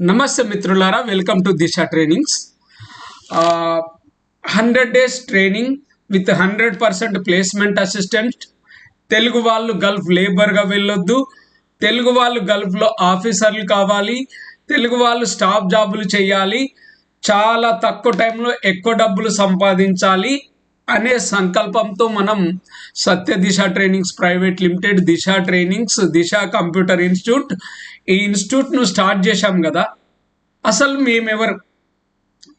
నమస్తే మిత్రులారా welcome to Disha trainings. Hundred days training with hundred percent placement assistant. Telugu వాళ్ళు Gulf లేబర్గా వెళ్ళొద్దు. తెలుగు వాళ్ళు గల్ఫ్లో ఆఫీసర్లు కావాలి. తెలుగు వాళ్ళు స్టాఫ్ జాబులు చేయాలి. చాలా తక్కువ టైంలో ఎక్కువ డబ్బులు సంపాదించాలి. అనే సంకల్పంతో మనం Satya Disha trainings private limited Disha trainings Disha computer institute ఈ ఇన్స్టిట్యూట్ను స్టార్ట్ చేశాం కదా. అసలు మేమెవరు?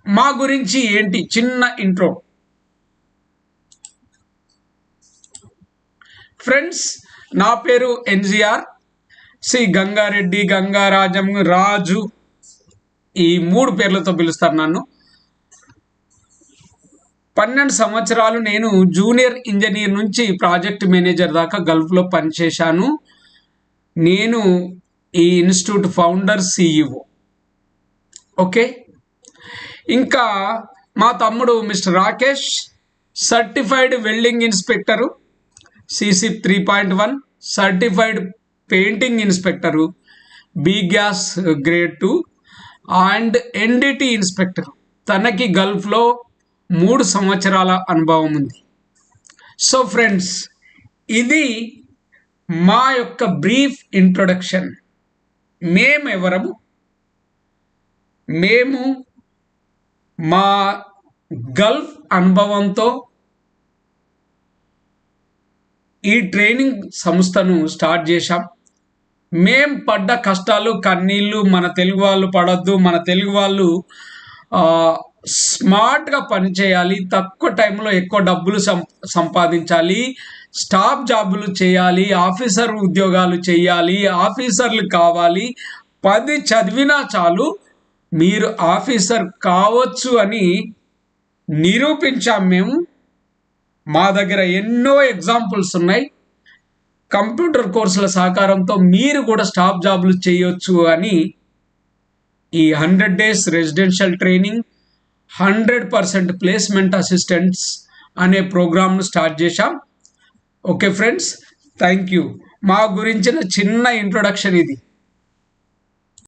మా గురించి ఏంటి? చిన్న ఇంట్రో. ఫ్రెండ్స్ నా పేరు ఎన్జిఆర్. సి గంగారెడ్డి గంగారాజం రాజు. ఈ మూడు పేర్లతో పిలుస్తారు నన్ను. పన్నెండు సంవత్సరాలు నేను జూనియర్ ఇంజనీర్ నుంచి ప్రాజెక్ట్ మేనేజర్ దాకా గల్ఫ్లో పనిచేశాను. నేను ఈ ఇన్స్టిట్యూట్ ఫౌండర్ సిఇఓ ఓకే? ఇంకా మా తమ్ముడు mister Rakesh certified welding inspector CC three point one certified painting inspector B gas grade two and NDT inspector. తనకి గల్ఫ్లో మూడు సంవత్సరాల అనుభవం ఉంది. సో ఫ్రెండ్స్ ఇది మా యొక్క బ్రీఫ్ ఇంట్రొడక్షన్ మేము ఎవరము? మేము మా గల్ఫ్ అనుభవంతో ఈ ట్రైనింగ్ సంస్థను స్టార్ట్ చేశాం. మేం పడ్డ కష్టాలు కన్నీళ్ళు మన తెలుగు వాళ్ళు పడద్దు మన తెలుగు వాళ్ళు స్మార్ట్గా పనిచేయాలి తక్కువ టైంలో ఎక్కువ డబ్బులు సం సంపాదించాలి స్టాఫ్ జాబులు చేయాలి ఆఫీసర్ ఉద్యోగాలు చేయాలి ఆఫీసర్లు కావాలి పది చదివినా చాలు మీరు ఆఫీసర్ కావచ్చు అని నిరూపించాం మేము. మా దగ్గర ఎన్నో ఎగ్జాంపుల్స్ ఉన్నాయి. కంప్యూటర్ కోర్సుల సహకారంతో మీరు కూడా స్టాఫ్ జాబులు చేయొచ్చు అని ఈ hundred days residential training hundred percent placement assistants అనే ప్రోగ్రామ్ను స్టార్ట్ చేశాం. Okay friends thank you. మా గురించిన చిన్న ఇంట్రొడక్షన్ ఇది.